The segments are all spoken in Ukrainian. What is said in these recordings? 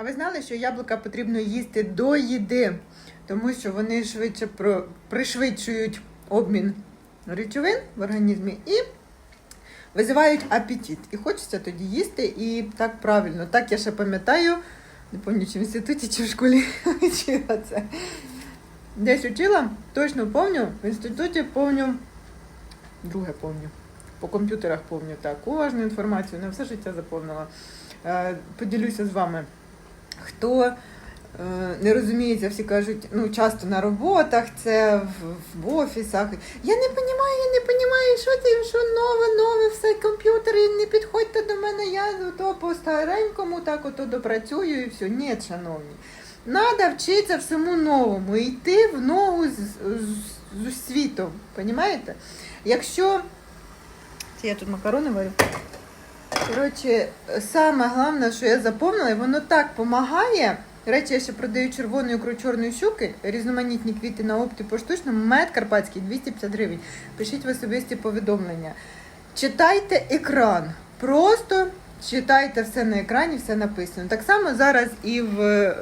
А ви знали, що яблука потрібно їсти до їди, тому що вони швидше пришвидшують обмін речовин в організмі і визивають апетит. І хочеться тоді їсти і так правильно. Так я ще пам'ятаю, не пам'ятаю, чи в інституті, чи в школі вчила це. Десь учила, точно помню, в інституті помню, друге помню. По комп'ютерах помню так. Кожну інформацію на все життя заповнила. Е, Поділюся з вами. Хто е, не розуміється, всі кажуть, ну часто на роботах, це в, в офісах. Я не розумію, я не розумію, що це, що нове, нове, все комп'ютери, не підходьте до мене, я то по старенькому так ото допрацюю і все. Ні, шановні. Надо вчитися всьому новому, йти в ногу з, з, з світом. Понімаєте? Якщо. Це я тут макарони варю. Коротше, саме головне, що я запомнила, і воно так допомагає. Речі, я ще продаю червону ікру чорної щуки, різноманітні квіти на опті поштучному, мед карпатський 250 гривень. Пишіть в особисті повідомлення. Читайте екран. Просто читайте все на екрані, все написано. Так само зараз і в е,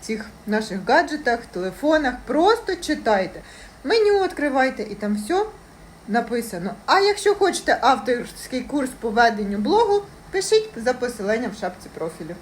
цих наших гаджетах, телефонах. Просто читайте. Меню відкривайте і там все написано. А якщо хочете авторський курс по веденню блогу, пишіть за посиланням в шапці профілю.